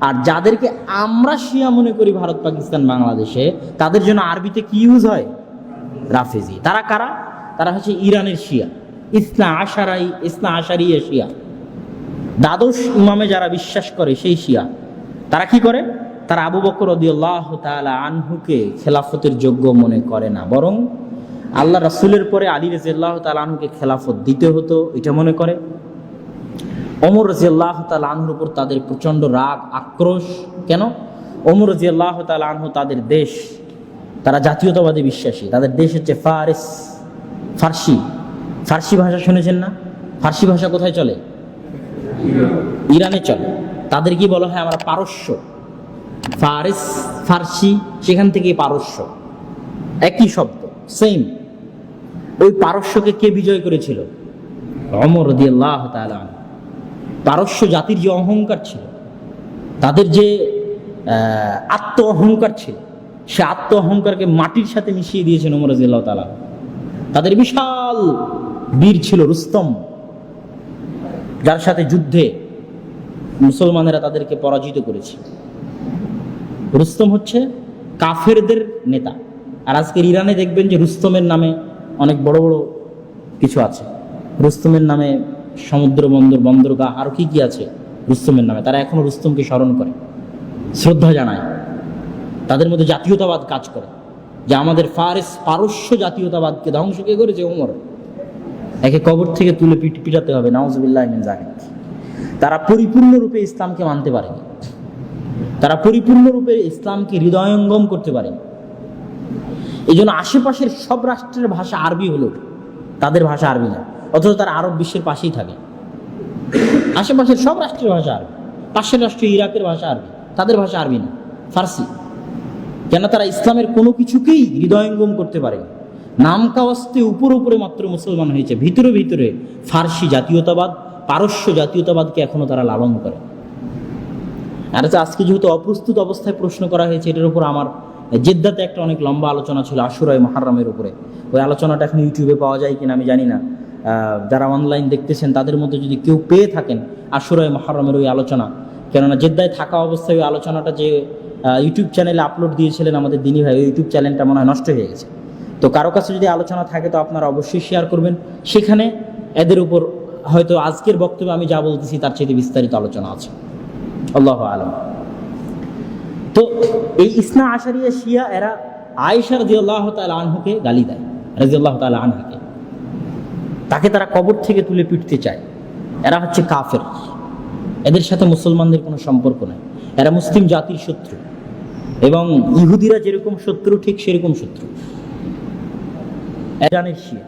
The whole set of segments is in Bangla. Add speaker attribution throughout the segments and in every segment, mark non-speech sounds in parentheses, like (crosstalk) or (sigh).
Speaker 1: আর যাদেরকে আমরা শিয়া মনে করি ভারত, পাকিস্তান, বাংলাদেশে, তাদের জন্য আরবিতে কি ইউজ হয়? রাফেজি। তারা কারা? তারা হচ্ছে ইরানের শিয়া। ইসনা আশারাই ইসনা আশারিয়া শিয়া। দ্বাদশ ইমামে যারা বিশ্বাস করে সেই শিয়া। তারা কি করে? তারা আবু বকর তাআলা আনহুকে খেলাফতের যোগ্য মনে করে না। বরং আল্লাহ রাসুলের পরে আলী রাজিয়াল্লাহ তাআলা আনহুকে খেলাফত দিতে হতো, এটা মনে করে। ওমর রাজিয়াল্লাহ তাআলা আনহুর উপর তাদের প্রচণ্ড রাগ, আক্রোশ, কেন? ওমর রাজিয়াল্লাহ তাআলা আনহু তাদের দেশ, তারা জাতীয়তাবাদী বিশ্বাসী, তাদের দেশ হচ্ছে ফারিস, ফার্সি। ফার্সি ভাষা শুনেছেন না? ফার্সি ভাষা কোথায় চলে? ইরানে চলে। তাদের কি বলা হয়? আমরা পারস্য। ফারিস, ফার্সি, সেখান থেকে পারস্য। একই শব্দ সেম ওই পারস্যকে কে বিজয় করেছিল? অমর দিয়াল্লাহ তাআলা পারস্য জাতির যে অহংকার ছিল, তাদের যে আত্ম অহংকার ছিল, সে আত্ম অহংকারকে মাটির সাথে মিশিয়ে দিয়েছেন ওমর তাআলা। তাদের বিশাল বীর ছিল রুস্তম, যার সাথে যুদ্ধে মুসলমানেরা তাদেরকে পরাজিত করেছে। রুস্তম হচ্ছে কাফেরদের নেতা। আর আজকের ইরানে দেখবেন যে রুস্তমের নামে অনেক বড় বড় কিছু আছে। রুস্তমের নামে সমুদ্র বন্দর, বন্দরগাহ আরও কি কি আছে রুস্তমের নামে? তারা এখনও রুস্তমকে স্মরণ করে। শ্রদ্ধা জানায়। তাদের মধ্যে জাতীয়তাবাদ কাজ করে। যে আমাদের ফারেস পারস্য জাতীয়তাবাদকে ধ্বংস কে করেছে ওমর? একে কবর থেকে তুলে পিট, পিটাতে হবে, নাউজুবিল্লাহ মিন জাহিদ তারা পরিপূর্ণরূপে ইসলামকে মানতে পারেনি। তারা পরিপূর্ণরূপে ইসলামকে হৃদয়ঙ্গম করতে পারেনি। এই জন্য আশেপাশের সব রাষ্ট্রের ভাষা আরবি হলো তাদের ভাষা আরবি না। অথচ তারা আরব বিশ্বের পাশেই থাকে। আশেপাশের সব রাষ্ট্রের ভাষা আরবি। পাশের রাষ্ট্র ইরাকের ভাষা আরবি। তাদের ভাষা আরবি না, ফার্সি। কেন তারা ইসলামের কোনো কিছুকেই হৃদয়ঙ্গম করতে পারেনি। নাম কাওয়াস্তে উপর উপরে মাত্র মুসলমান হয়েছে। ভিতরে ভিতরে ফার্সি জাতীয়তাবাদ, পারস্য জাতীয়তাবাদকে এখনও তারা লালন করে। আর আজকে যেহেতু অপ্রস্তুত অবস্থায় প্রশ্ন করা হয়েছে, এটার উপর আমার জেদ্দাতে একটা অনেক লম্বা আলোচনা ছিল আশুরায় মহারামের উপরে। ওই আলোচনাটা এখন ইউটিউবে পাওয়া যায় কিনা আমি জানি না। যারা অনলাইন দেখতেছেন, তাদের মধ্যে যদি কেউ পেয়ে থাকেন আশুরায় মহারমের ওই আলোচনা, কেননা জেদ্দায় থাকা অবস্থায় ওই আলোচনাটা যে ইউটিউব চ্যানেলে আপলোড দিয়েছিলেন আমাদের দিনী ভাই, ওই ইউটিউব চ্যানেলটা মনে হয় নষ্ট হয়ে গেছে। তো কারও কাছে যদি আলোচনা থাকে, তো আপনারা অবশ্যই শেয়ার করবেন। সেখানে এদের উপর হয়তো আজকের বক্তব্যে আমি যা বলতেছি, তার চেয়ে বিস্তারিত আলোচনা আছে। আল্লাহ আলম। তো এই ইসনা আশারিয়া শিয়া, এরা আয়েশা রাজিয়াল্লাহ তাল আনহুকে গালি দেয় রাজিয়াল্লাহ তাল আনহাকে। তাকে তারা কবর থেকে তুলে পিটতে চায়। এরা হচ্ছে কাফের। এদের সাথে মুসলমানদের কোনো সম্পর্ক নেই। এরা মুসলিম জাতির শত্রু। এবং ইহুদিরা যেরকম শত্রু, ঠিক সেরকম শত্রু। এরানের শিয়া।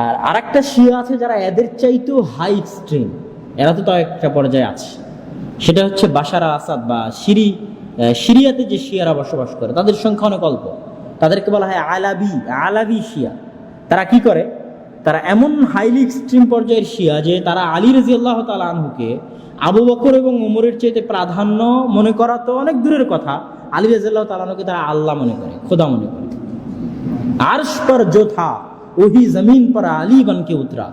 Speaker 1: আর আরেকটা শিয়া আছে যারা এদের চাইতেও হাই এক্সট্রিম এরা তো তাও একটা পর্যায়ে আছে। সেটা হচ্ছে বাশারা আসাদ বা সিরি সিরিয়াতে যে শিয়ারা বসবাস করে, তাদের সংখ্যা অনেক অল্প। তাদেরকে বলা হয় আলাবি আলাবি শিয়া। তারা কি করে? তারা এমন হাইলি এক্সট্রিম পর্যায়ের শিয়া যে তারা আলী রাজিয়াল্লাহ তাল আনহুকে আবু বকর এবং ওমরের চেয়েতে প্রাধান্য মনে করা তো অনেক দূরের কথা। আলী রাজিয়াল্লাহ তালানহুকে তারা আল্লাহ মনে করে, খোদা মনে করে। আরশ পর যোথা, ওহি জমিন পর আলী বানকে উতরা।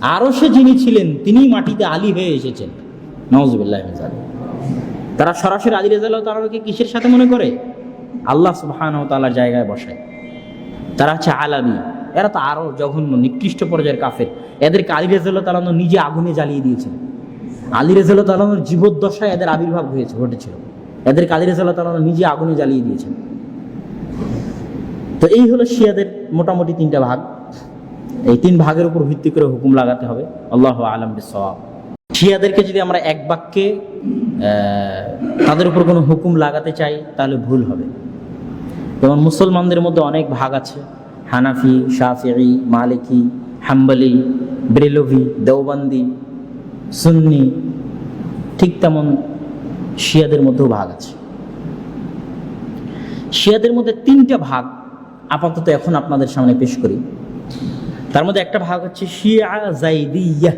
Speaker 1: আরশে যিনি ছিলেন তিনি মাটিতে আলী হয়ে এসেছেন। নওয়াজবিল্লাহ তারা সরাসরি আলী রাজিয়াল্লাহ তালানহুকে কিসের সাথে মনে করে? আল্লাহ সুবাহান তালার জায়গায় বসায়। তারা হচ্ছে আলামী। এরা তো আরও জঘন্য, নিকৃষ্ট পর্যায়ের কাফের। এদেরকে আলী রাজাল্লাহ তালানো নিজে আগুনে জ্বালিয়ে দিয়েছেন। আলী রাজাল্লাহ তালানোর জীবদ্দশায় এদের আবির্ভাব হয়েছে, ঘটেছিল। এদেরকে আলী রাজাল্লাহ তালানো নিজে আগুনে জ্বালিয়ে দিয়েছেন। তো এই হলো শিয়াদের মোটামুটি তিনটা ভাগ। এই তিন ভাগের উপর ভিত্তি করে হুকুম লাগাতে হবে। আল্লাহ আলম সওয়াব শিয়াদেরকে যদি আমরা এক বাক্যে তাদের উপর কোনো হুকুম লাগাতে চাই, তাহলে ভুল হবে। যেমন মুসলমানদের মধ্যে অনেক ভাগ আছে। হানাফি, শাফিঈ, মালিকি, হাম্বলি, ব্রেলভি, দেওবান্দি, সুন্নি, ঠিক তেমন শিয়াদের মধ্যেও ভাগ আছে। শিয়াদের মধ্যে তিনটা ভাগ আপাতত এখন আপনাদের সামনে পেশ করি। তার মধ্যে একটা ভাগ হচ্ছে শিয়া জাইদিয়া।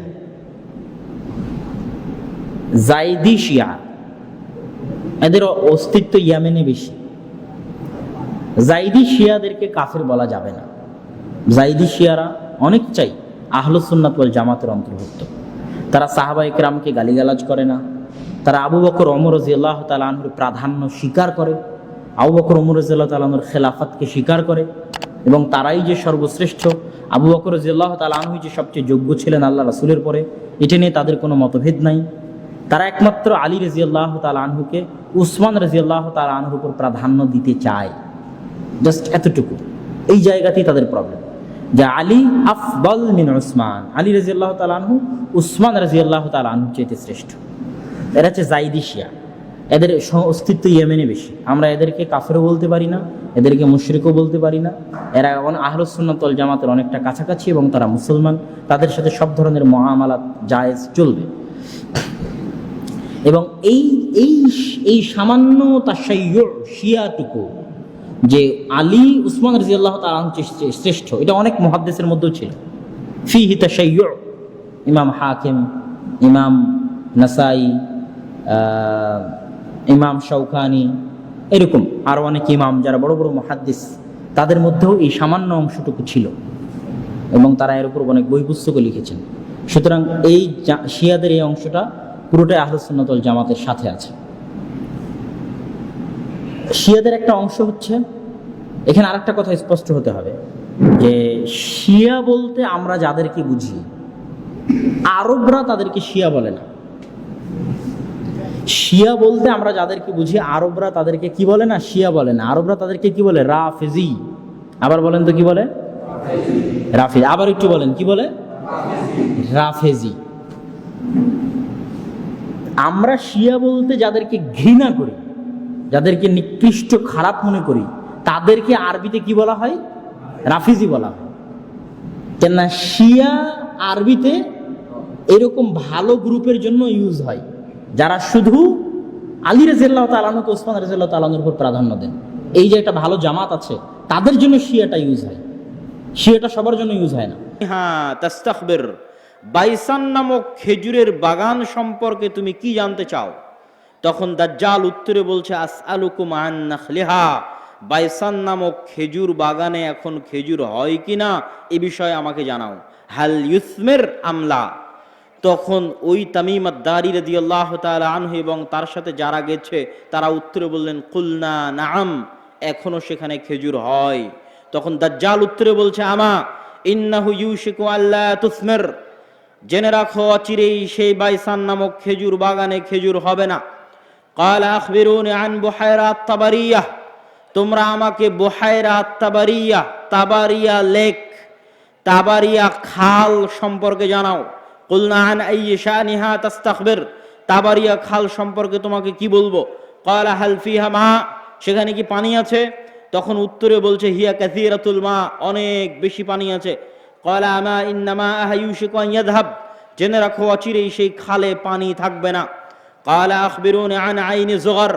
Speaker 1: জাইদি শিয়া। এদের অস্তিত্ব ইয়ামেনে বেশি। জাইদি শিয়াদেরকে কাফের বলা যাবে না। জাইদি শিয়ারা অনেক চাই আহলুসুন্নাত ওয়াল জামাতের অন্তর্ভুক্ত। তারা সাহাবা ইকরামকে গালিগালাজ করে না।
Speaker 2: তারা আবু বকর অমর রাজিয়াল্লাহ তালাহুর প্রাধান্য স্বীকার করে। আবু বকর অমর রাজিয়াল্লাহ তালাহুর খেলাফতকে স্বীকার করে। এবং তারাই যে সর্বশ্রেষ্ঠ, আবু বকর রাজিয়াল্লাহ তালাহু যে সবচেয়ে যোগ্য ছিলেন আল্লাহ রাসুলের পরে, এটা নিয়ে তাদের কোনো মতভেদ নাই। তারা একমাত্র আলী রাজিয়াল্লাহ তালাহুকে উসমান রাজিয়াল্লাহ তালাহুর উপর প্রাধান্য দিতে চায়। জাস্ট এতটুকু। এই জায়গাতেই তাদের প্রবলেম যে আলী আফবল মিন উসমান। আলী রাজিয়াল্লাহ তালাহু উসমান রাজিয়াল্লাহ তালাহু চেয়ে শ্রেষ্ঠ। এরা হচ্ছে জাইদি শিয়া। এদের অস্তিত্ব ইয়েমেনে বেশি। আমরা এদেরকে কাফেরও বলতে পারি না, এদেরকে মুশরিকও বলতে পারি না। এরা আহরসুন্নতল জামাতের অনেকটা কাছাকাছি এবং তারা মুসলমান। তাদের সাথে সব ধরনের মহামালাত জায়েজ চলবে। এবং এই এই এই সামান্য তাসাইয় শিয়াটুকু যে আলী, উসমান রাজিয়াল্লাহ তালাহ শ্রেষ্ঠ। এটা অনেক মহাদ্দেশের মধ্যেও ছিল। ফি হিতাসাইয় ইমাম হাকিম, ইমাম নাসাই ইমাম শৌকানি এরকম আরও অনেক ইমাম যারা বড় বড় মহাদ্দিস, তাদের মধ্যেও এই সামান্য অংশটুকু ছিল। এবং তারা এর উপর অনেক বই পুস্তকও লিখেছেন। সুতরাং এই শিয়াদের এই অংশটা পুরোটাই আহলুসুন্নতল জামাতের সাথে আছে। শিয়াদের একটা অংশ হচ্ছে, এখানে আরেকটা কথা স্পষ্ট হতে হবে, যে শিয়া বলতে আমরা যাদেরকে বুঝি, আরবরা তাদেরকে শিয়া বলে না। শিয়া বলতে আমরা যাদেরকে বুঝি, আরবরা তাদেরকে কি বলে না? শিয়া বলে না। আরবরা তাদেরকে কি বলে? রাফেজি। আবার বলেন তো কি বলে? রাফি আবার একটু বলেন, কি বলে? রাফেজি। আমরা শিয়া বলতে যাদেরকে ঘৃণা করি যাদেরকে নিকৃষ্ট খারাপ মনে করি, তাদেরকে আরবিতে কি বলা হয়? রাফিজি বলা হয়। কেননা শিয়া আরবিতে এরকম ভালো গ্রুপের জন্য ইউজ হয়, যারা শুধু আলী রাজিয়াল্লাহ তালানুকে ওসমান রাজিয়াল্লাহ তালানুর উপর প্রাধান্য দেন। এই যে একটা ভালো জামাত আছে, তাদের জন্য শিয়াটা ইউজ হয়। শিয়াটা সবার জন্য ইউজ হয় না।
Speaker 1: হ্যাঁ তাস্তাখবির। বাইসান নামক খেজুরের বাগান সম্পর্কে তুমি কি জানতে চাও? তখন দাজ্জাল উত্তরে বলছে আস আলুকুম আন নাখলিহা। বাইসান নামক খেজুর বাগানে এখন খেজুর হয় কি না, এ বিষয়ে আমাকে জানাও। হাল ইউসমের আমলা? তখন ওই তামিমাত দারি রদি আল্লাহ আনহু এবং তার সাথে যারা গেছে, তারা উত্তরে বললেন, কুলনা নাম এখনও সেখানে খেজুর হয়। তখন দাজ্জাল উত্তরে বলছে, আমা, ইন্নাহু ইউশিকু আল্লাহ তুসমের। জেনে রাখো, অচিরেই সেই বাইসান নামক খেজুর বাগানে খেজুর হবে না। قال أخبروني عن بحيرة তাবারিয়া তোমরা আমাকে বহায়রা তাবারিয়া তাবারিয়া লেক তাবারিয়া খাল সম্পর্কে জানাও কুলনা আন আইয়ি শানিহা তাস্তাখবির তাবারিয়া খাল সম্পর্কে তোমাকে কি বলবো ক্বালা হাল ফিহা মা সেখানে কি পানি আছে তখন উত্তরে বলছে হিয়া কাসীরাতুল মা অনেক বেশি পানি আছে ক্বালা আমা ইন্নামা আহায়ুশিকু আন ইয়াযহাব জেনে রাখো অচিরেই সেই খালে পানি থাকবে না কালা আখবিরুন আন আইনে জোগার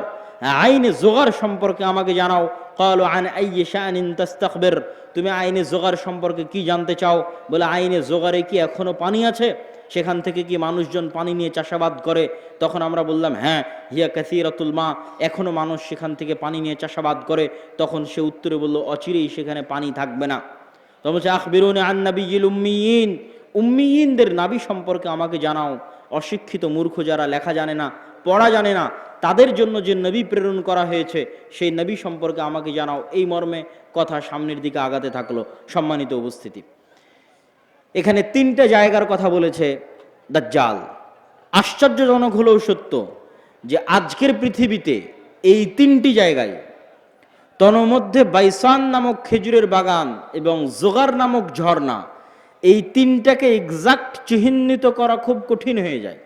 Speaker 1: আইনি জোগার সম্পর্কে আমাকে জানাও। কালো আন আইন তাস্তাকবের তুমি আইনে জোগার সম্পর্কে কি জানতে চাও? বলে আইনে জোগারে কি এখনও পানি আছে? সেখান থেকে কি মানুষজন পানি নিয়ে চাষাবাদ করে? তখন আমরা বললাম হ্যাঁ হিয়া কাসিরাতুল মা, এখনও মানুষ সেখান থেকে পানি নিয়ে চাষাবাদ করে। তখন সে উত্তরে বলল, অচিরেই সেখানে পানি থাকবে না। তখন বলছে, আখবিরুন আন্নাবিজিল উম্মিন উম্মিয়িনদের নাবি সম্পর্কে আমাকে জানাও। অশিক্ষিত মূর্খ যারা লেখা জানে না, পড়া জানে না, তাদের জন্য যে নবী প্রেরণ করা হয়েছে, সেই নবী সম্পর্কে আমাকে জানাও। এই মর্মে কথা সামনের দিকে আগাতে থাকল সম্মানিত উপস্থিতি। এখানে তিনটা জায়গার কথা বলেছে দাজ্জাল। আশ্চর্যজনক হলেও সত্য যে আজকের পৃথিবীতে এই তিনটি জায়গায় তন্মধ্যে বাইসান নামক খেজুরের বাগান এবং জোগার নামক ঝর্ণা এই তিনটাকে এক্সাক্ট চিহ্নিত করা খুব কঠিন হয়ে যায়।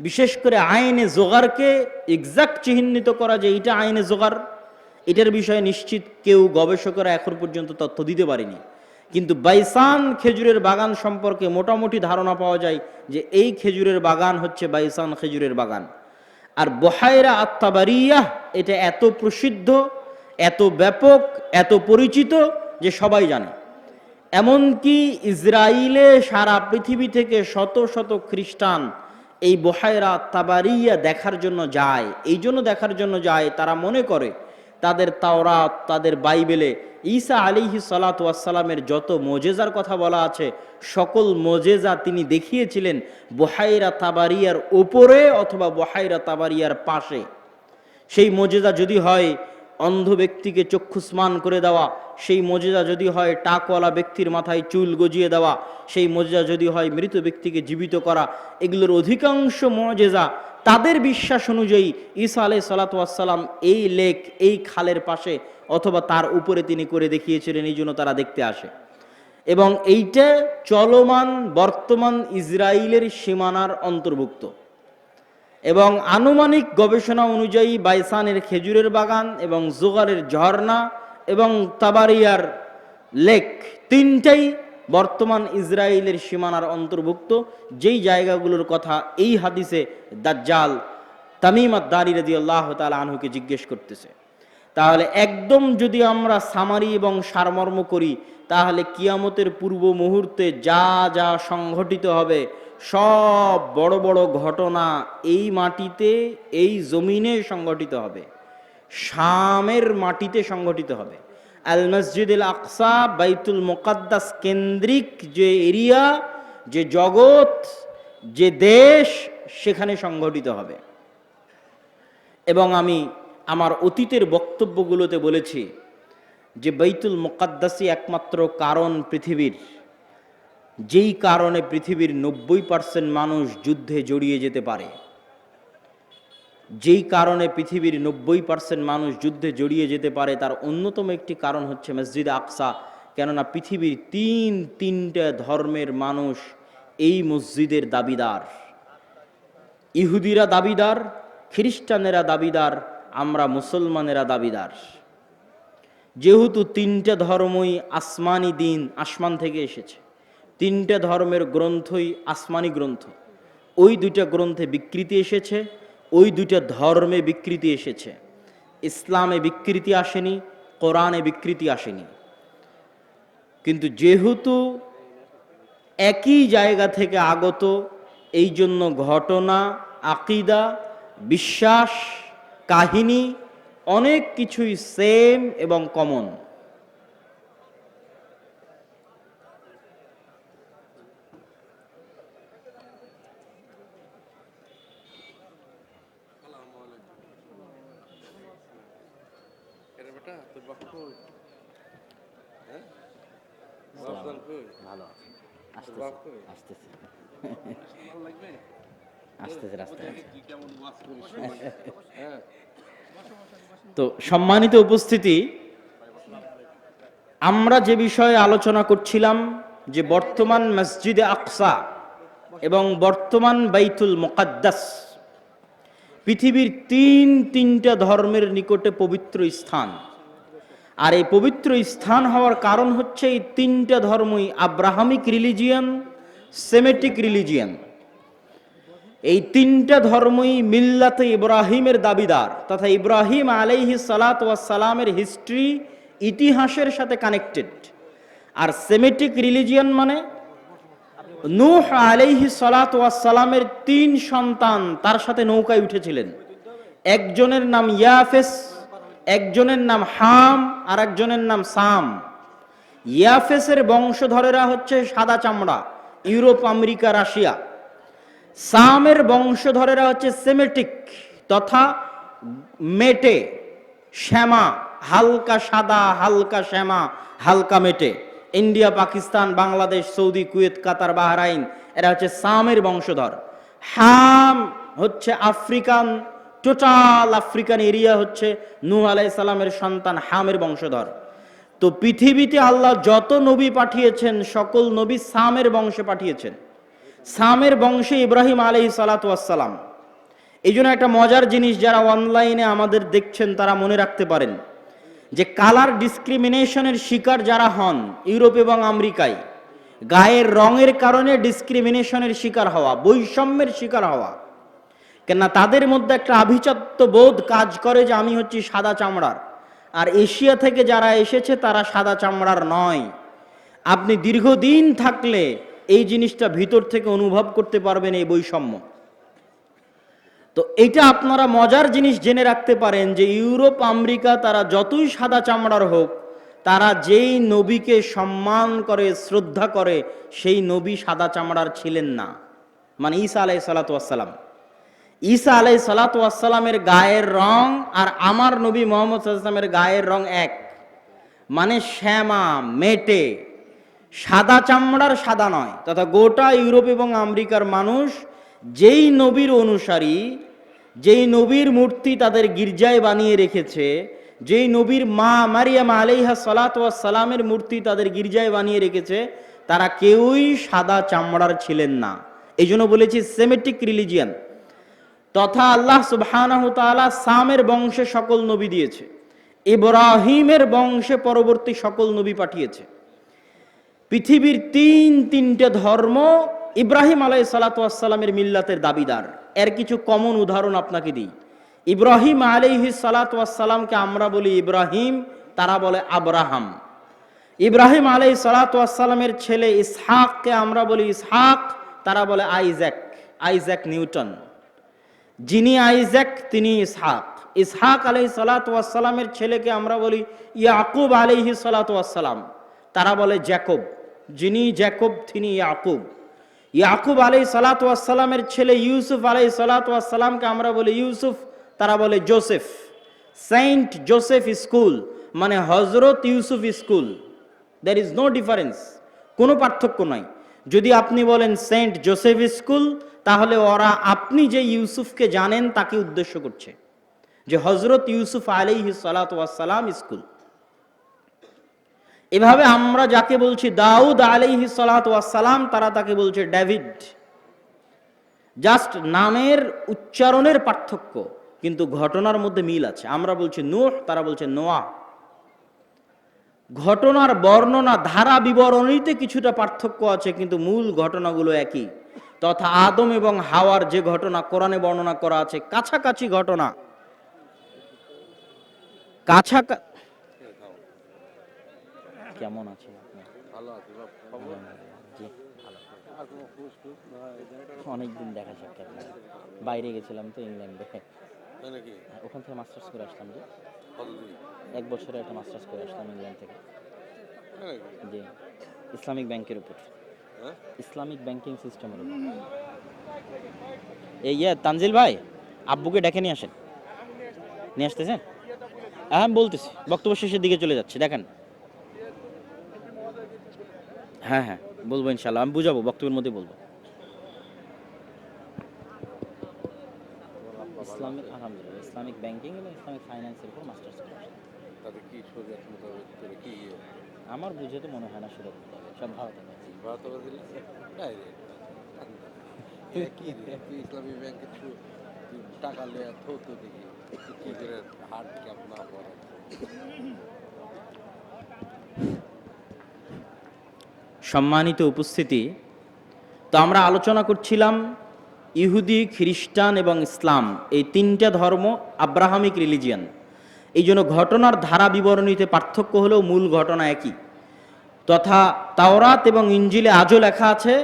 Speaker 1: বিশেষ করে আইনে জোগারকে এক্সাক্ট চিহ্নিত করা যে এইটা আইনে জোগার এটার বিষয়ে নিশ্চিত কেউ গবেষকরা এখন পর্যন্ত তথ্য দিতে পারেনি। কিন্তু বাইসান খেজুরের বাগান সম্পর্কে মোটামুটি ধারণা পাওয়া যায় যে এই খেজুরের বাগান হচ্ছে বাইসান খেজুরের বাগান। আর বহায়রা আত্মাবারিয়া এটা এত প্রসিদ্ধ, এত ব্যাপক, এত পরিচিত যে সবাই জানে। এমনকি ইসরায়েলে সারা পৃথিবী থেকে শত শত খ্রিস্টান এই বহায়রা তাবারিয়া দেখার জন্য যায়, এই জন্য দেখার জন্য যায়, তারা মনে করে তাদের তাওরাত, তাদের বাইবেলে ঈসা আলিহি সালাতামের যত মোজেজার কথা বলা আছে, সকল মোজেজা তিনি দেখিয়েছিলেন বহাইরা তাবারিয়ার ওপরে অথবা বহাইরা তাবারিয়ার পাশে। সেই মজেদা যদি হয় অন্ধ ব্যক্তিকে চক্ষুস্মান করে দেওয়া, সেই মজেদা যদি হয় টাকওয়ালা ব্যক্তির মাথায় চুল গজিয়ে দেওয়া, সেই মজেদা যদি হয় মৃত ব্যক্তিকে জীবিত করা, এগুলোর অধিকাংশ মজেজা তাদের বিশ্বাস অনুযায়ী ঈসা আলাই সালাতাম এই লেক, এই খালের পাশে অথবা তার উপরে তিনি করে দেখিয়েছিলেন, এই জন্য তারা দেখতে আসে। এবং এইটা চলমান বর্তমান ইসরায়েলের সীমানার অন্তর্ভুক্ত। এবং আনুমানিক গবেষণা অনুযায়ী বাইসানের খেজুরের বাগান এবং জোগারের ঝর্ণা এবং তাবারিয়ার লেক তিনটাই বর্তমান ইসরায়েলের সীমানার অন্তর্ভুক্ত। যেই জায়গাগুলোর কথা এই হাদিসে দাজ্জাল তামিমাত দারি রদি আল্লাহ তালা আনহুকে জিজ্ঞেস করতেছে। তাহলে একদম যদি আমরা সামারি এবং সারমর্ম করি, তাহলে কিয়ামতের পূর্ব মুহূর্তে যা যা সংঘটিত হবে সব বড় বড় ঘটনা এই মাটিতে, এই জমিনে সংঘটিত হবে। শামের মাটিতে সংঘটিত হবে। আল মসজিদ আল আকসা, বাইতুল মোকাদ্দাস কেন্দ্রিক যে এরিয়া, যে জগৎ, যে দেশ, সেখানে সংঘটিত হবে। এবং আমি আমার অতীতের বক্তব্যগুলোতে বলেছি যে বাইতুল মোকাদ্দাসই একমাত্র কারণ পৃথিবীর। যেই কারণে পৃথিবীর নব্বই পার্সেন্ট মানুষ যুদ্ধে জড়িয়ে যেতে পারে। যেই কারণে পৃথিবীর নব্বই পার্সেন্ট মানুষ যুদ্ধে জড়িয়ে যেতে পারে, তার অন্যতম একটি কারণ হচ্ছে মসজিদ আকসা। কেননা পৃথিবীর তিন তিনটা ধর্মের মানুষ এই মসজিদের দাবিদার। ইহুদিরা দাবিদার, খ্রিস্টানেরা দাবিদার, আমরা মুসলমানেরা দাবিদার। যেহেতু তিনটে ধর্মই আসমানি দিন, আসমান থেকে এসেছে। তিনটে ধর্মের গ্রন্থই আসমানি গ্রন্থ। ওই দুইটা গ্রন্থে বিকৃতি এসেছে, ওই দুইটা ধর্মে বিকৃতি এসেছে। ইসলামে বিকৃতি আসেনি, কোরআনে বিকৃতি আসেনি। কিন্তু যেহেতু একই জায়গা থেকে আগত এই জন্য ঘটনা, আকিদা, বিশ্বাস, কাহিনী অনেক কিছুই সেম এবং কমন
Speaker 3: এরে বেটা তোর বাপ কই হ্যাঁ বাপদান কই
Speaker 2: ভালো
Speaker 3: তোর বাপ কই
Speaker 2: আসতেছে
Speaker 3: ভালো লাগবে হ্যাঁ (laughs)
Speaker 1: তো সম্মানিত উপস্থিতি, আমরা যে বিষয়ে আলোচনা করছিলাম, যে বর্তমান মসজিদে আকসা এবং বর্তমান বাইতুল মোকাদ্দাস, পৃথিবীর তিন তিনটা ধর্মের নিকটে পবিত্র স্থান। আর এই পবিত্র স্থান হওয়ার কারণ হচ্ছে এই তিনটা ধর্মই আব্রাহামিক রিলিজিয়ান, সেমেটিক রিলিজিয়ান। এই তিনটা ধর্মই মিল্লাতে ইব্রাহিমের দাবিদার তথা ইব্রাহিম আলাইহি সালাত সালামের হিস্ট্রি ইতিহাসের সাথে কানেক্টেড। আর সেমেটিক রিলিজিয়ান মানে নূহ আলাইহি সালাত সালামের তিন সন্তান তার সাথে নৌকায় উঠেছিলেন। একজনের নাম ইয়াফেস, একজনের নাম হাম, আর একজনের নাম সাম। ইয়াফেসের বংশধরেরা হচ্ছে সাদা চামড়া, ইউরোপ, আমেরিকা, রাশিয়া। সামের বংশধরেরা হচ্ছে সেমেটিক তথা মেটে, শ্যামা, হালকা সাদা, হালকা শ্যামা, হালকা মেটে। India, Pakistan, Bangladesh, Saudi, Kuwait, Qatar, Bahrain, এরা হচ্ছে সামের বংশধর। হাম হচ্ছে আফ্রিকান, টোটাল আফ্রিকান এরিয়া হচ্ছে নূহ আলাইহিস সালামের সন্তান হামের বংশধর। তো পৃথিবীতে আল্লাহ যত নবী পাঠিয়েছেন, সকল নবী সামের বংশে পাঠিয়েছেন। সামের বংশে ইব্রাহিম আলহি সালাতাম এই জন্য একটা মজার জিনিস যারা অনলাইনে আমাদের দেখছেন, তারা মনে রাখতে পারেন যে কালার ডিসক্রিমিনেশনের শিকার যারা হন ইউরোপ এবং আমেরিকায়, গায়ের রঙের কারণে ডিসক্রিমিনেশনের শিকার হওয়া, বৈষম্যের শিকার হওয়া, কেননা তাদের মধ্যে একটা আভিজাত্য বোধ কাজ করে যে আমি হচ্ছি সাদা চামড়ার। আর এশিয়া থেকে যারা এসেছে, তারা সাদা চামড়ার নয়। আপনি দীর্ঘদিন থাকলে এই জিনিসটা ভিতর থেকে অনুভব করতে পারবেন এই বৈষম্য। তো এটা আপনারা মজার জিনিস জেনে রাখতে পারেন যে ইউরোপ, আমেরিকা তারা যতই সাদা চামড়ার হোক, তারা যেই নবীকে সম্মান করে, শ্রদ্ধা করে, সেই নবী সাদা চামড়ার ছিলেন না। মানে ঈসা আলাই সালাতাম ঈসা আলাই সালাতামের গায়ের রং আর আমার নবী মোহাম্মদ গায়ের রং এক। মানে শ্যামা, মেটে সাদা চামড়ার সাদা নয়, তথা গোটা ইউরোপ এবং আমেরিকার মানুষ যেই নবীর অনুসারী, যেই নবীর মূর্তি তাদের গির্জায় বানিয়ে রেখেছে, যেই নবীর মা মারিয়াম আলাইহা সালাত সালামের মূর্তি তাদের গির্জায় বানিয়ে রেখেছে, তারা কেউই সাদা চামড়ার ছিলেন না। এই জন্য বলেছি সেমেটিক রিলিজিয়ান। তথা আল্লাহ তাআলা সামের বংশে সকল নবী দিয়েছে। ইব্রাহিমের বংশে পরবর্তী সকল নবী পাঠিয়েছে। পৃথিবীর তিন তিনটে ধর্ম ইব্রাহিম আলাই সালাতামের মিল্লাতের দাবিদার। এর কিছু কমন উদাহরণ আপনাকে দিই। ইব্রাহিম আলাইহি সালাতামকে আমরা বলি ইব্রাহিম, তারা বলে আব্রাহাম। ইব্রাহিম আলাই সালাতামের ছেলে ইসহাককে আমরা বলি ইসহাক, তারা বলে আইজ্যাক আইজ্যাক নিউটন। যিনি আইজ্যাক, তিনি ইসহাক। ইসহাক আলাই সালাতামের ছেলেকে আমরা বলি ইয়াকুব আলাইহি সালাতাম তারা বলে জ্যাকব। যিনি জ্যাকব, তিনি ইয়াকুব। ইয়াকুব আলাই সালাতামের ছেলে ইউসুফ আলাই সালাতামকে আমরা বলি ইউসুফ, তারা বলে জোসেফ। সেন্ট জোসেফ স্কুল মানে হজরত Yusuf school. There is no difference কোনো পার্থক্য নাই। যদি আপনি বলেন সেন্ট জোসেফ স্কুল, তাহলে ওরা আপনি যে ইউসুফকে জানেন, তাকে উদ্দেশ্য করছে। যে হজরত ইউসুফ আলাইহি সালাতাম স্কুল। এভাবে আমরা যাকে বলছি দাউদ আলাইহি সালাতাম তারা তাকে বলছে ডেভিড জাস্ট নামের উচ্চারণের পার্থক্য, কিন্তু ঘটনার মধ্যে মিল আছে। আমরা বলছি নোহ, তারা বলছে নোয়া। ঘটনার বর্ণনা, ধারা বিবরণীতে কিছুটা পার্থক্য আছে, কিন্তু মূল ঘটনাগুলো একই। তথা আদম এবং হাওয়ার যে ঘটনা, কোরআনে বর্ণনা করা আছে, কাছাকাছি ঘটনা। কাছা কেমন আছেন আপনি
Speaker 3: ভালো আছে খবর?
Speaker 1: জি।
Speaker 3: জায়গাটা
Speaker 1: অনেকদিন দেখা সাক্ষাৎ। বাইরে গেছিলাম তো ইংল্যান্ডে।
Speaker 3: নাকি?
Speaker 1: ওখান থেকে মাস্টার্স করে আসলাম যে এক বছরে একটা মাস্টার্স করে আসলাম ইংল্যান্ড থেকে। জি। ইসলামিক ব্যাংকের উপর।
Speaker 3: হ্যাঁ?
Speaker 1: ইসলামিক ব্যাংকিং সিস্টেমের উপর। এই ইয়ে তানজিল ভাই আব্বুকে ডেকে নিয়ে আসেন। নিয়ে আসতেছেন? হ্যাঁ আমি বলতেছি। বক্তব্য শেষের দিকে চলে যাচ্ছে দেখেন। হ্যাঁ হ্যাঁ বলব ইনশাল্লাহ আমি বুঝাবো বক্তব্যের মধ্যে বলব। ইসলামিক আলহামদুলিল্লাহ ইসলামিক ব্যাংকিং এবং ইসলামিক ফাইন্যান্সের উপর মাস্টার্স করে।
Speaker 3: তাতে কি শরীয়ত মোতাবেক করে কি ইয়ে?
Speaker 1: আমার বুঝে তো মনে হয় না সেটা সব
Speaker 3: ভারত ডাইরেক্ট কি ইসলামী ব্যাংকে টাকা লে থো তো দেখি কি করে না পড়া
Speaker 1: সম্মানিত উপস্থিতি। তো আমরা আলোচনা করছিলাম ইহুদি, খ্রিস্টান এবং ইসলাম, এই তিনটা ধর্ম আব্রাহামিক রিলিজিয়ান। এই জন্য ঘটনার ধারা বিবরণীতে পার্থক্য হলেও মূল ঘটনা একই। তথা তাওরাত এবং ইঞ্জিলে আজও লেখা আছে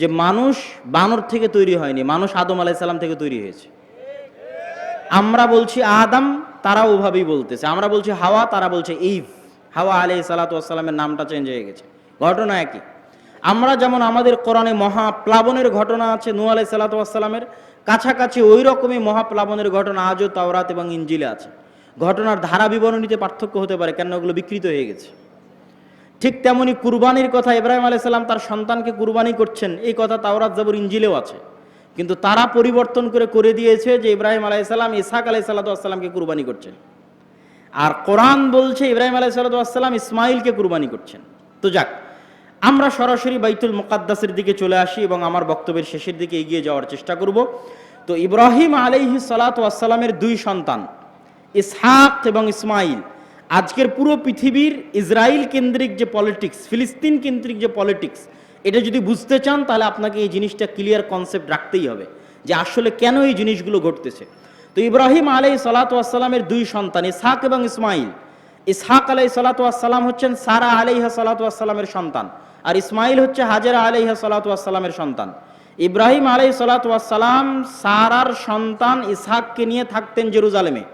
Speaker 1: যে মানুষ বানর থেকে তৈরি হয়নি, মানুষ আদম আলাইসাল্লাম থেকে তৈরি হয়েছে। আমরা বলছি আদম তারা ওভাবেই বলতেছে। আমরা বলছি হাওয়া, তারা বলছে ইভ হাওয়া আলাই সালাতামের নামটা চেঞ্জ হয়ে গেছে। ঘটনা একই। আমরা যেমন আমাদের কোরআনে মহাপ্লাবনের ঘটনা আছে নু আলাই সালাতামের কাছাকাছি ওই রকমই মহাপ্লাবনের ঘটনা আজও তাওরাত এবং ইঞ্জিলে আছে। ঘটনার ধারা বিবরণীতে পার্থক্য হতে পারে কেন ওগুলো বিকৃত হয়ে গেছে। ঠিক তেমনি কুরবানির কথা ইব্রাহিম আলাইসাল্লাম তার সন্তানকে কুরবানি করছেন, এই কথা তাওরাত, জাবুর ইঞ্জিলেও আছে। কিন্তু তারা পরিবর্তন করে করে দিয়েছে যে ইব্রাহিম আলাইসাল্লাম ইসাক আলাই সাল্লাতামকে কুরবানি করছেন। আর কোরআন বলছে ইব্রাহিম আলাই সাল্লাতাম ইসমাইলকে কুরবানি করছেন। তো যাক আমরা সরাসরি বাইতুল মুকাদ্দাসের দিকে চলে আসি এবং আমার বক্তব্যের শেষের দিকে এগিয়ে যাওয়ার চেষ্টা করব। তো ইব্রাহিম আলাইহি সালাতামের দুই সন্তান, ইসহাক এবং ইসমাইল আজকের পুরো পৃথিবীর ইসরায়েল কেন্দ্রিক যে পলিটিক্স, ফিলিস্তিন কেন্দ্রিক যে পলিটিক্স, এটা যদি বুঝতে চান তাহলে আপনাকে এই জিনিসটা ক্লিয়ার কনসেপ্ট রাখতেই হবে যে আসলে কেন এই জিনিসগুলো ঘটতেছে। তো ইব্রাহিম আলাই সালাতামের দুই সন্তান, ইসহাক এবং ইসমাইল ইসহাক আলাই সালাতাম হচ্ছেন সারা আলাইহা সালাতামের সন্তান। আর ইসমাইল হচ্ছে হাজারা আলাইহা সালাতামের সন্তান। ইব্রাহিম আলাই সালাতাম সারার সন্তান ইসহাককে নিয়ে থাকতেন জেরুজালেমে।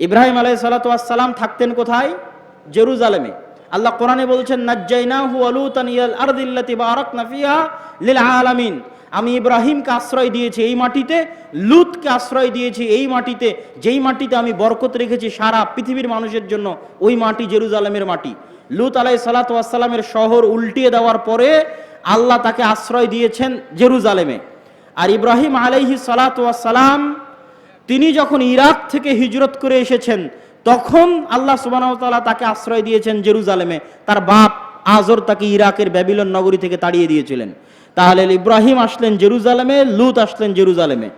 Speaker 1: ইব্রাহিম আলাই সালাতাম থাকতেন কোথায়? জেরুজালেমে। আল্লাহ কোরআনে বলছেন লিল আলামিন। আমি ইব্রাহিমকে আশ্রয় দিয়েছি এই মাটিতে, লুতকে আশ্রয় দিয়েছি এই মাটিতে, যেই মাটিতে আমি বরকত রেখেছি সারা পৃথিবীর মানুষের জন্য, ওই মাটি জেরুজালেমের মাটি। লুত আলাই সালাতামের শহর উল্টিয়ে দেওয়ার পরে আল্লাহ তাকে আশ্রয় দিয়েছেন জেরুজালেমে। আর ইব্রাহিম আলাইহি সালাতাম তিনি যখন ইরাক থেকে হিজরত করে এসেছেন, তখন আল্লাহ সুবাহতাল্লাহ তাকে আশ্রয় দিয়েছেন জেরুজালেমে। তার বাপ আজর তাকে ইরাকের ব্যাবিলন নগরী থেকে তাড়িয়ে দিয়েছিলেন। তাহলে ইব্রাহিম আসলেন জেরুজালেমে, লুত আসলেন জেরুজালেমে।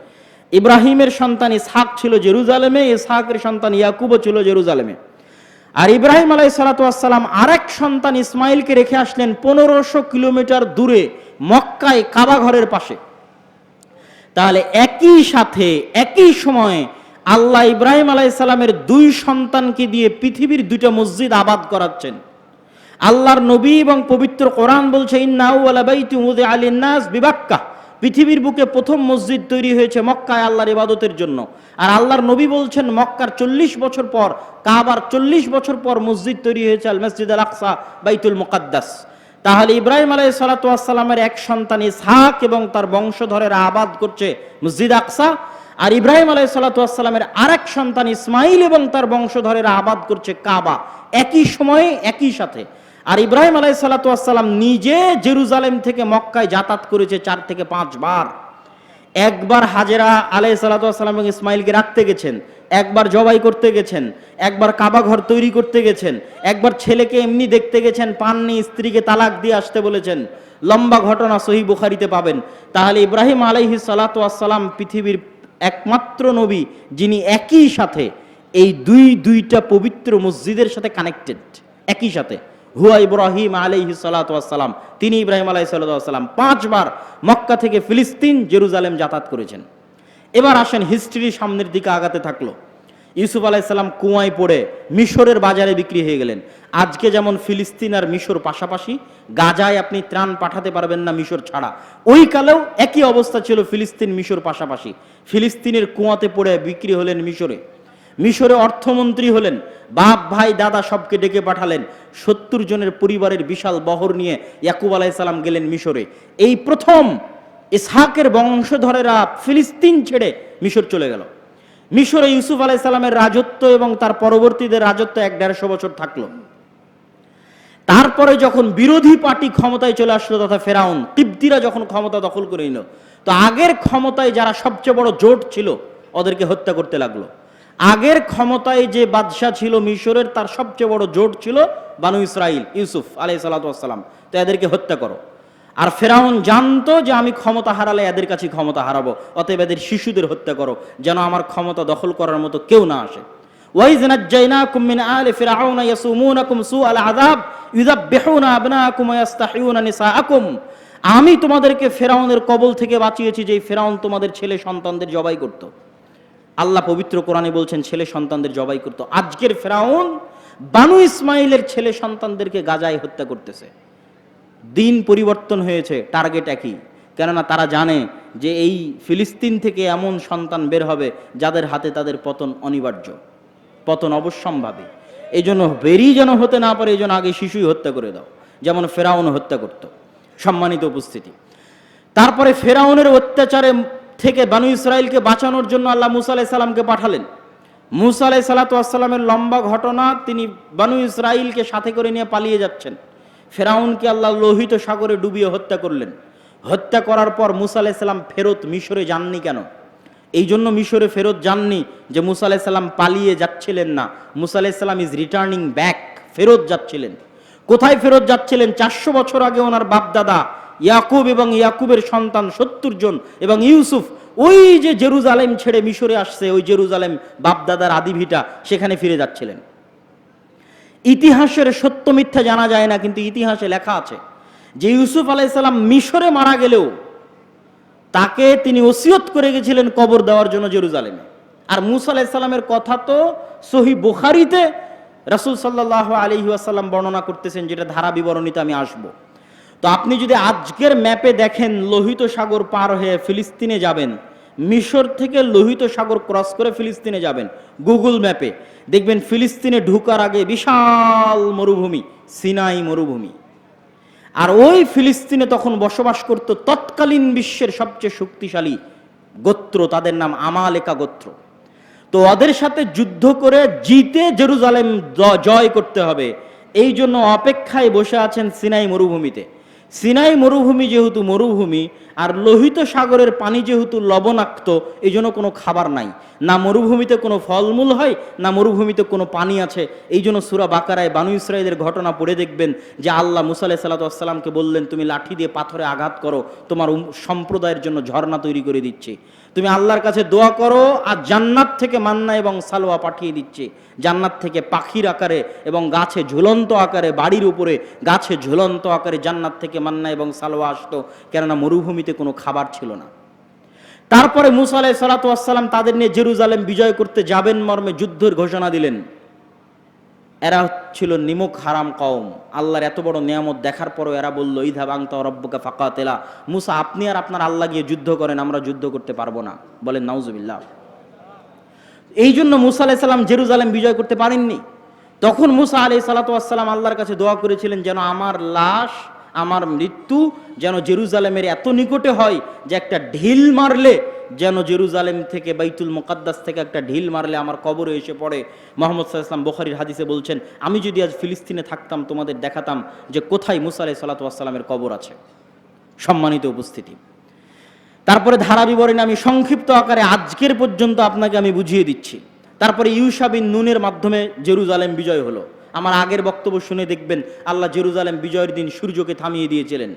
Speaker 1: ইব্রাহিমের সন্তান ইসহাক ছিল জেরুজালেমে, ইসহাকের সন্তান ইয়াকুবও ছিল জেরুজালেমে। আর ইব্রাহিম আলাই সালাতাম আরেক সন্তান ইসমাইলকে রেখে আসলেন পনেরোশো কিলোমিটার দূরে, মক্কায় কাবা ঘরের পাশে। তাহলে একই সাথে, একই সময়ে আল্লাহ ইব্রাহিম আলাইসাল্লামের দুই সন্তানকে দিয়ে পৃথিবীর দুইটা মসজিদ আবাদ করাচ্ছেন। আল্লাহর নবী এবং পবিত্র কোরআন বলছে বিবাক্কা। পৃথিবীর বুকে প্রথম মসজিদ তৈরি হয়েছে মক্কায় আল্লাহর ইবাদতের জন্য। আর আল্লাহর নবী বলছেন, মক্কার চল্লিশ বছর পর, কাবার চল্লিশ বছর পর মসজিদ তৈরি হয়েছে আল মসজিদ আল আকসা, বাইতুল মুকাদ্দাস। তাহলে ইব্রাহিম আলাই সালাতামের এক সন্তান ইসহাক এবং তার বংশধরের আবাদ করছে মসজিদ আকসা। আর ইব্রাহিম আলাই সালাতামের আরেক সন্তান ইসমাইল এবং তার বংশধরেরা আবাদ করছে কাবা। একই সময়ে, একই সাথে। আর ইব্রাহিম আলাই সালাতাম নিজে জেরুজালেম থেকে মক্কায় যাতায়াত করেছে চার থেকে পাঁচ বার। একবার হাজেরা আলাই সালাতাম এবং ইসমাইলকে রাখতে গেছেন, একবার জবাই করতে গেছেন, একবার কাবা ঘর তৈরি করতে গেছেন, একবার ছেলেকে এমনি দেখতে গেছেন, পাননি, স্ত্রীকে তালাক দিয়ে আসতে বলেছেন, লম্বা ঘটনা সহি বুখারিতে পাবেন। তাহলে ইব্রাহিম আলাইহি সালাতাম পৃথিবীর একমাত্র নবী যিনি একই সাথে এই দুই, দুইটা পবিত্র মসজিদের সাথে কানেক্টেড একই সাথে। হুয়া ইব্রাহিম আলাইহি সালাতাম তিনি ইব্রাহিম আলাইহি সাল্লাম পাঁচবার মক্কা থেকে ফিলিস্তিন, জেরুজালেম যাতায়াত করেছেন। এবার আসেন হিস্ট্রি সামনের দিকে আগাতে থাকল। ইউসুফ আলাইসাল্লাম কুয়ায় পড়ে মিশরের বাজারে বিক্রি হয়ে গেলেন। আজকে যেমন ফিলিস্তিন আর মিশর পাশাপাশি, গাজায় আপনি ত্রাণ পাঠাতে পারবেন না মিশর ছাড়া। ওই কালেও একই অবস্থা ছিল ফিলিস্তিন মিশর পাশাপাশি। ফিলিস্তিনের কুয়াতে পড়ে বিক্রি হলেন মিশরে। মিশরে অর্থমন্ত্রী হলেন, বাপ, ভাই, দাদা সবকে ডেকে পাঠালেন। সত্তর জনের পরিবারের বিশাল বহর নিয়ে ইয়াকুব আলাইসাল্লাম গেলেন মিশরে। এই প্রথম ইসহাকের বংশধরেরা ফিলিস্তিন ছেড়ে মিশর চলে গেল। মিশরে ইউসুফ আলাইসাল্লামের রাজত্ব এবং তার পরবর্তীদের রাজত্ব এক দেড়শো বছর থাকল। তারপরে যখন বিরোধী পার্টি ক্ষমতায় চলে আসলো তথা ফেরাউন তিব্দিরা যখন ক্ষমতা দখল করে নিল, তো আগের ক্ষমতায় যারা সবচেয়ে বড় জোট ছিল, ওদেরকে হত্যা করতে লাগল। আগের ক্ষমতায় যে বাদশাহ ছিল মিশরের তার সবচেয়ে বড় জোট ছিল বানু ইসরাইল ইউসুফ আলাই সালাতাম তো এদেরকে হত্যা করো আর ফেরাউন জানতো যে আমি ক্ষমতা হারালে এদের কাছে ক্ষমতা হারাবো অতএব এদের শিশুদের হত্যা করো যেন আমার ক্ষমতা দখল করার মতো কেউ না আসে وإذ نجيناكم من آل فرعون يسومونكم سوء العذاب يذبحون أبناءكم ويستحيون نساءكم আমি তোমাদেরকে ফেরাউনের কবল থেকে বাঁচিয়েছি যে ফেরাউন তোমাদের ছেলে সন্তানদের জবাই করত আল্লাহ পবিত্র কোরআনে বলছেন, ছেলে সন্তানদের জবাই করত। আজকের ফেরাউন বানু ইসমাইলের ছেলে সন্তানদেরকে গাজায় হত্যা করতেছে। দিন পরিবর্তন হয়েছে, টার্গেট একই। কেননা তারা জানে যে এই ফিলিস্তিন থেকে এমন সন্তান বের হবে যাদের হাতে তাদের পতন অনিবার্য, পতন অবশ্যম্ভাবী। এই জন্য বেরিয়ে যেন হতে না পারে, এই জন্য আগে শিশুই হত্যা করে দাও, যেমন ফেরাউন হত্যা করত। সম্মানিত উপস্থিতি। তারপরে ফেরাউনের অত্যাচারে থেকে বানু ইসরায়েলকে বাঁচানোর জন্য আল্লাহ মুসা আলাহ সাল্লামকে পাঠালেন। মুসা আলাহ সাল্লাতামের লম্বা ঘটনা তিনি বানু ইসরায়েলকে সাথে করে নিয়ে পালিয়ে যাচ্ছেন। ফেরাউনকে আল্লাহ লোহিত সাগরে ডুবিয়ে হত্যা করলেন। হত্যা করার পর মুসা আলাইসাল্লাম ফেরত মিশরে যাননি কেন? এই জন্য মিশরে ফেরত যাননি যে মুসা আলাইসাল্লাম পালিয়ে যাচ্ছিলেন না। মুসা আলাইসাল্লাম ইজ রিটার্নিং ব্যাক ফেরত যাচ্ছিলেন। কোথায় ফেরত যাচ্ছিলেন? চারশো বছর আগে ওনার বাপদাদা ইয়াকুব এবং ইয়াকুবের সন্তান সত্তর জন এবং ইউসুফ, ওই যে জেরুজালেম ছেড়ে মিশরে আসছে, ওই জেরুজালেম বাপদাদার আদিভিটা সেখানে ফিরে যাচ্ছিলেন। ইতিহাসের সত্য মিথ্যা জানা যায় না, কিন্তু ইতিহাসে লেখা আছে যে ইউসুফ আলাইসাল্লাম মিশরে মারা গেলেও তাকে তিনি ওসিয়ত করে গেছিলেন কবর দেওয়ার জন্য জেরুজালেমে। আর মুসা আলাইসাল্লামের কথা তো সহি বুখারিতে রাসুল সাল্লাহ আলী আসাল্লাম বর্ণনা করতেছেন, যেটা ধারা বিবরণীতে আমি আসব। তো আপনি যদি আজকের ম্যাপে দেখেন লোহিত সাগর পার হয়ে ফিলিস্তিনে যাবেন, মিশর থেকে লোহিত সাগর ক্রস করে ফিলিস্তিনে যাবেন, গুগল ম্যাপে। দেখবেন ফিলিস্তিনে ঢুকার আগে বিশাল মরুভূমি, সিনাই মরুভূমি। আর ওই ফিলিস্তিনে তখন বসবাস করত তৎকালীন বিশ্বের সবচেয়ে শক্তিশালী গোত্র, তাদের নাম আমালেকা গোত্র। তো ওদের সাথে যুদ্ধ করে জিতে জেরুজালেম জয় করতে হবে। এই জন্য অপেক্ষায় বসে আছেন সিনাই মরুভূমিতে। সিনাই মরুভূমি যেহেতু মরুভূমি, আর লোহিত সাগরের পানি যেহেতু লবণাক্ত এই জন্য কোনো খাবার নাই। না মরুভূমিতে কোনো ফলমূল হয়, না মরুভূমিতে কোনো পানি আছে। এই জন্য সুরা বাকারায় বানু ইসরায়েলের ঘটনা পড়ে দেখবেন যে আল্লাহ মুসাল্লাহ সাল্লাতামকে বললেন, তুমি লাঠি দিয়ে পাথরে আঘাত করো, তোমার সম্প্রদায়ের জন্য ঝর্ণা তৈরি করে দিচ্ছি। তুমি আল্লাহর কাছে দোয়া করো আর জান্নাত থেকে মান্না এবং সালোয়া পাঠিয়ে দিচ্ছে। জান্নাত থেকে পাখির আকারে এবং গাছে ঝুলন্ত আকারে, বাড়ির উপরে গাছে ঝুলন্ত আকারে জান্নাত থেকে মান্না এবং সালোয়া আসতো, কেননা মরুভূমিতে কোনো খাবার ছিল না। তারপরে মুসা আলাই সালাতাম তাদের নিয়ে জেরুজালেম বিজয় করতে যাবেন মর্মে যুদ্ধের ঘোষণা দিলেন। এরা ছিল নিমক হারাম কওম। আল্লাহর এত বড় নিয়ামত দেখার পরও এরা বলল ইধা বাংতা রব্বকা ফাঁকা তেলা মুসা, আপনি আর আপনার আল্লাহ গিয়ে যুদ্ধ করেন, আমরা যুদ্ধ করতে পারব না। বলেন, নাউজুবিল্লাহ। এই জন্য মুসা আলাই সাল্লাম জেরুজালেম বিজয় করতে পারেননি। তখন মুসা আলি সালাতাম আল্লাহর কাছে দোয়া করেছিলেন, যেন আমার লাশ, আমার মৃত্যু যেন জেরুজালেমের এত নিকটে হয় যে একটা ঢিল মারলে যেন জেরুজালেম থেকে বাইতুল মোকাদ্দাস থেকে একটা ঢিল মারলে আমার কবরে এসে পড়ে। মোহাম্মদ সাল্লাম বোখারির হাদিসে বলছেন, আমি যদি আজ ফিলিস্তিনে থাকতাম, তোমাদের দেখাতাম যে কোথায় মুসা আলাই সাল্লাতামের কবর আছে। সম্মানিত উপস্থিতি। তারপরে ধারা বিবরণে আমি সংক্ষিপ্ত আকারে আজকের পর্যন্ত আপনাকে আমি বুঝিয়ে দিচ্ছি। তারপরে ইউসাবিন নুনের মাধ্যমে জেরুজালেম বিজয় হলো। আমার আগের বক্তব্য শুনে দেখবেন, আল্লাহ জেরুজালেম বিজয়ের দিন সূর্যকে থামিয়ে দিয়েছিলেন।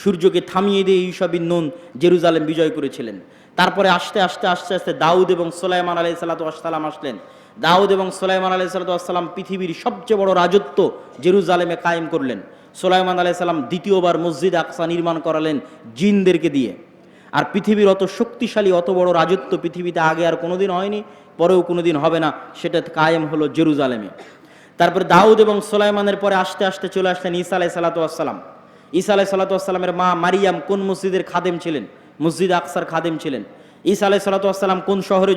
Speaker 1: সূর্যকে থামিয়ে দিয়ে ইউসাবিন নুন জেরুজালেম বিজয় করেছিলেন। তারপরে আস্তে আস্তে আস্তে আস্তে দাউদ এবং সোলাইমান আলাই সাল্লাম আসলেন। দাউদ এবং সোলাইমান আলাই সাল্লাম পৃথিবীর সবচেয়ে বড় রাজত্ব জেরুজালেমে কায়েম করলেন। সোলাইমান আলাই সাল্লাম দ্বিতীয়বার মসজিদ আকসা নির্মাণ করালেন জিনদেরকে দিয়ে। আর পৃথিবীর অত শক্তিশালী, অত বড় রাজত্ব পৃথিবীতে আগে আর কোনোদিন হয়নি, পরেও কোনোদিন হবে না, সেটা কায়েম হলো জেরুজালেমে। তারপরে দাউদ এবং সোলাইমানের পরে আস্তে আস্তে চলে আসলেন ঈসা আলাই সালাতাম ঈসা আলাই সাল্লাতামের মা মারিয়াম কোন মসজিদের খাদেম ছিলেন? মসজিদ আকসার খাদেম ছিলেন। ঈসা আলাই সাল্লাতাম কোন শহরে